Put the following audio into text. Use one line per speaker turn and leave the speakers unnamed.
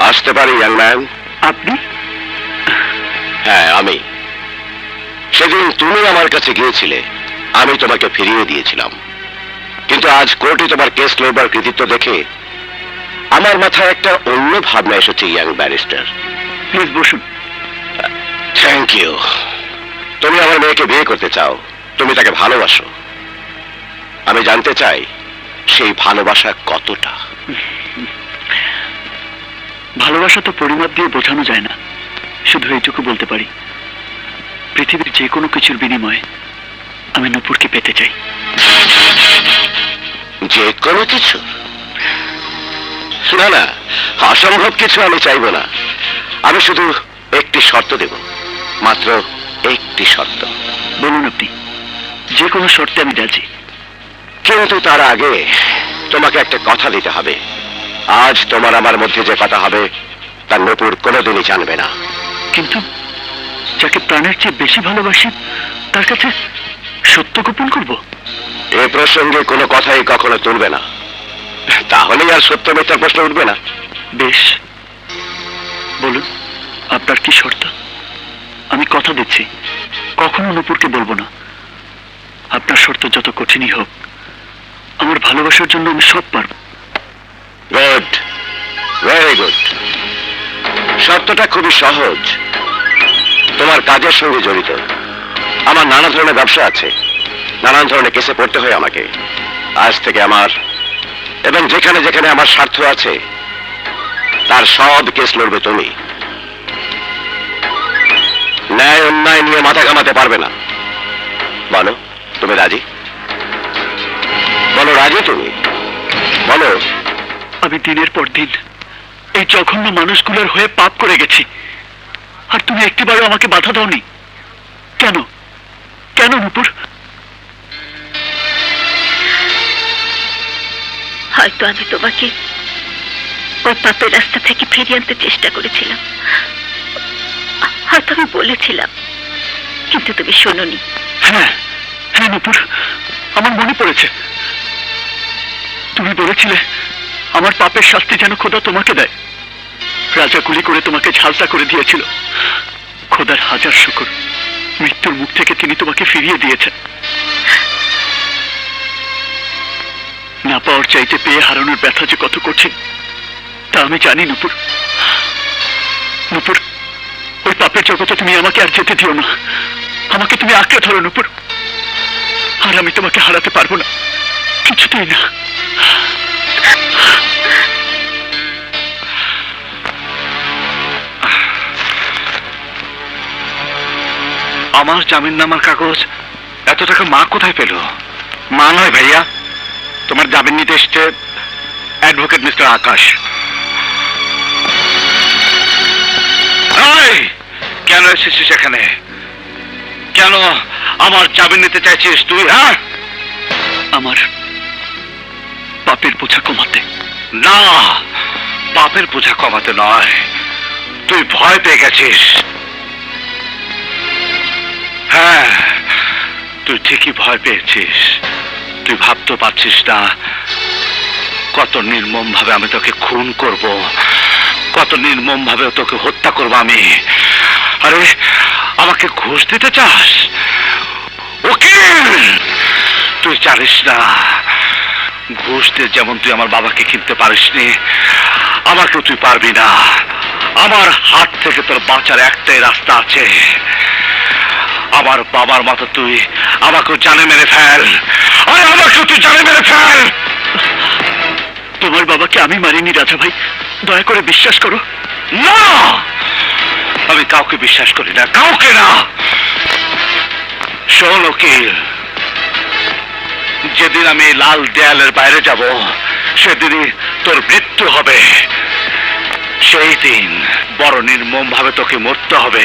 আসতে পারি young man
আপনি?
হ্যাঁ আমি। সেদিন তুমি আমার কাছে গিয়েছিলে আমি তোমাকে ফিরিয়ে দিয়েছিলাম। কিন্তু আজ কোর্টে তোমার কেস লড়বার কৃতিত্ব দেখে আমার মাথায় একটা অন্য ভাবনা এসেছে ইয়াং ব্যারিস্টার
প্লিজ বসুন।
থ্যাংক ইউ তুমি আমার মেয়েকে বিয়ে করতে চাও তুমি তাকে ভালোবাসো। আমি জানতে চাই সেই ভালোবাসা কতটা?
ভালোবাসা তো পরিমাপ দিয়ে বোঝানো যায় না। শুধু এইটুকু বলতে পারি। পৃথিবীর যে কোনো কিছুর বিনিময়ে আমি নূপুরকে পেতে চাই।
যে কোনো কিছু? না না অসম্ভব কিছু আমি চাইব না। আমি শুধু একটি শর্ত দেব মাত্র একটি শর্ত।
বলুন আপনি যে কোনো শর্তে আমি রাজি।
কিন্তু তার আগে তোমাকে একটা কথা দিতে হবে। আজ তোমার আমার মধ্যে যে কথা হবে তার নপুর কোনোদিনই জানবে না।
কিন্তু যাকে প্রাণের চেয়ে বেশি ভালোবাসি তার কাছে সত্য গোপন করব?
এ প্রসঙ্গে কোনো কথাই কখনো তুলবে না। তাহলেই আর সত্য মিথ্যার প্রশ্ন উঠবে না।
বেশ। বলুন আপনার কি শর্ত? আমি কথা দিচ্ছি। কখনো নূপুরকে বলব না। আপনার শর্ত যত কঠিনই হোক আমার ভালোবাসার জন্য আমি সব পারব।
ভেরি গুড শর্তটা খুবই সহজ। তোমার কাজের সঙ্গে জড়িত। আমার নানা ধরনের ব্যবসা আছে। নানান ধরনের কেসে পড়তে হয় আমাকে। আজ থেকে আমার এবং যেখানে যেখানে আমার স্বার্থ আছে, তার সব কেস লড়বে তুমি। ন্যায় অন্যায় নিয়ে মাথা ঘামাতে পারবে না। বলো, তুমি রাজি? বলো, রাজি তুমি? বলো।
আমি দিনের পর দিন এই জঘন্য মানুষগুলোর হয়ে পাপ করে গেছি। আর তুমি একটিবারও আমাকে বাধা দাওনি। কেন? কেন নূপুর?
হয়তো আমি তোমাকে ওই পাপের রাস্তা থেকে ফিরিয়ে আনতে চেষ্টা করেছিলাম। হয়তো আমি বলেছিলাম কিন্তু তুমি শোনোনি।
হ্যাঁ হ্যাঁ নূপুর আমার মনে পড়েছে। তুমি বলেছিলে আমার পাপের শাস্তি যেন খোদা তোমাকে দেয়। রাজা গুলি করে তোমাকে ঝালসা করে দিয়েছিল। খোদার হাজার শুকর, মৃত্যুর মুখ থেকে তিনি তোমাকে ফিরিয়ে দিয়েছেন। না পাওয়ার চাইতে পেয়ে হারানোর ব্যথা যে কত কঠিন, তা আমি জানি, নুপুর। নুপুর, ওই পাপের জগতে তুমি আমাকে আর যেতে দিও না। আমাকে তুমি আঁকড়ে ধরো, নুপুর। আর আমি তোমাকে হারাতে পারব না। কিছুতেই না।
আমার জামিন নামার কাগজ? এত টাকা মা কোথায় পেল? মা নয় ভাইয়া। তোমার জামিন নিতে এসছে অ্যাডভোকেট মিস্টার আকাশ। কেন এসেছিস এখানে? কেন আমার জামিন নিতে চাইছিস তুই হ্যাঁ?
আমার পাপের বোঝা কমাতে।
না পাপের বোঝা কমাতে নয়। তুই ভয় পেয়ে গেছিস। হ্যাঁ তুই ঠিকই ভয় পেয়েছিস। তুই ভাবতে পারছিস না কত নির্মম ভাবে আমি তোকে খুন করব, কত নির্মম ভাবে তোকে হত্যা করব আমি। আরে, আমাকে ঘুষ দিতে চাস? উকিল! তুই জানিস না, ঘুষ দিয়ে যেমন তুই আমার বাবাকে কিনতে পারিসনি, আমাকেও তুই পারবি না। আমার হাত থেকে তোর বাঁচার একটাই রাস্তা আছে। আমার বাবার মতো তুই আমাকেও জানে মেরে ফেল। আরে আমাকেও তুই জানে মেরে ফেল।
তোমার বাবাকে আমি মারিনি রাজা ভাই দয়া করে বিশ্বাস করো।
না! আমি কাউকে বিশ্বাস করি না, কাউকে না! শোন উকিল, যেদিন আমি লাল দেয়ালের বাইরে যাব, সেদিনই তোর মৃত্যু হবে। সেই দিন বড় নির্মম ভাবে তোকে মরতে হবে।